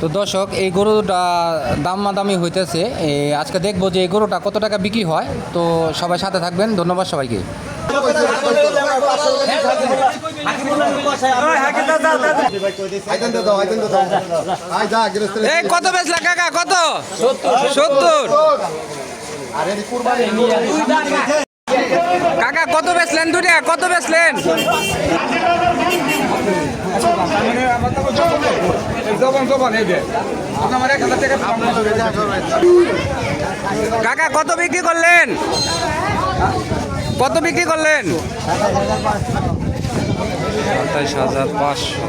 তো দর্শক এই গরুটা দামাদামি হইতেছে। আজকে দেখব যে এই গরুটা কত টাকা বিক্রি হয়। তো সবাই সাথে থাকবেন। ধন্যবাদ সবাইকে। কত বেচলা কাকা? কত? সত্তর। কাকা কত বেচলেন দুটা কত বেচলেন? কাকা কত বিক্রি করলেন কত বিক্রি করলেন সাতাইশ হাজার পাঁচশো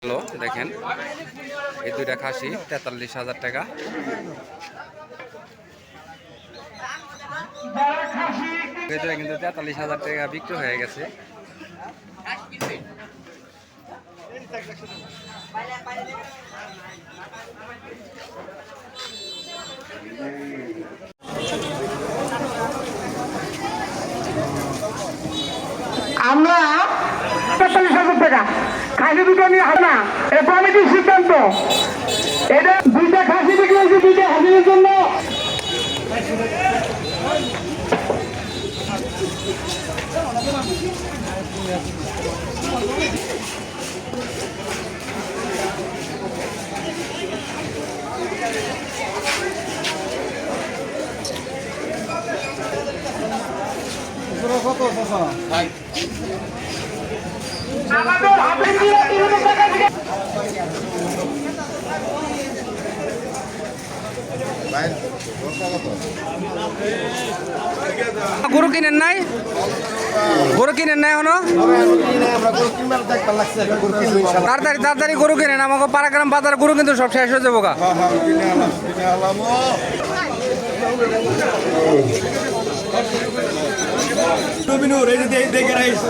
হ্যালো, দেখেন। এই দুইটা খাসি, তেতাল্লিশ হাজার টাকা। কিন্তু তেতাল্লিশ হাজার টাকা বিক্রি হয়ে গেছে। আমরা তেতাল্লিশ হাজার টাকা খাসি দুটো নিয়ে হবে না। এ কমিটির সিদ্ধান্ত। এটা দুইটা খাসি বিক্রি হয়েছে, দুইটা হাসিনের জন্য আমাদের হাতে দিয়ে তিন হাজার টাকা দিয়ে গরু কিনেন নাই? গরু কিনেন নাই ইনশাআল্লাহ তাড়াতাড়ি তাড়াতাড়ি গরু কিনেন। আমাকে পাড়াগ্রাম বাজার গরু কিন্তু সব শেষ হয়ে যাব গা। কিনে এই যে দেখে রাইস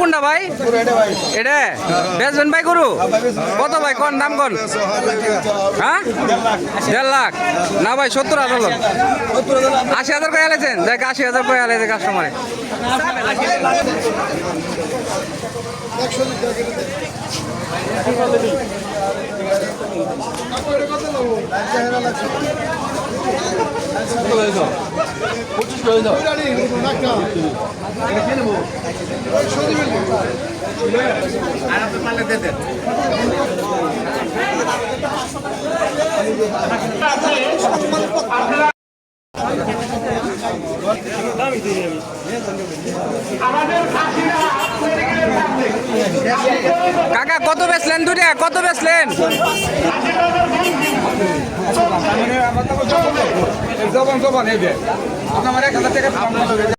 কোনটা ভাই? এটা? বেচবেন ভাই গরু? কত ভাই? কোন দাম কোন? হ্যাঁ? দেড় লাখ। না ভাই, সত্তর হাজার লোক আশি হাজার কয়ে আলেছেন? দেখ, আশি হাজার কয়ে আলেছে কাস্টমারে কাকা কত বেচলেন দুটা কত বেচলেন? জবান জবান এই দেয় আপনার এক হাজার টাকা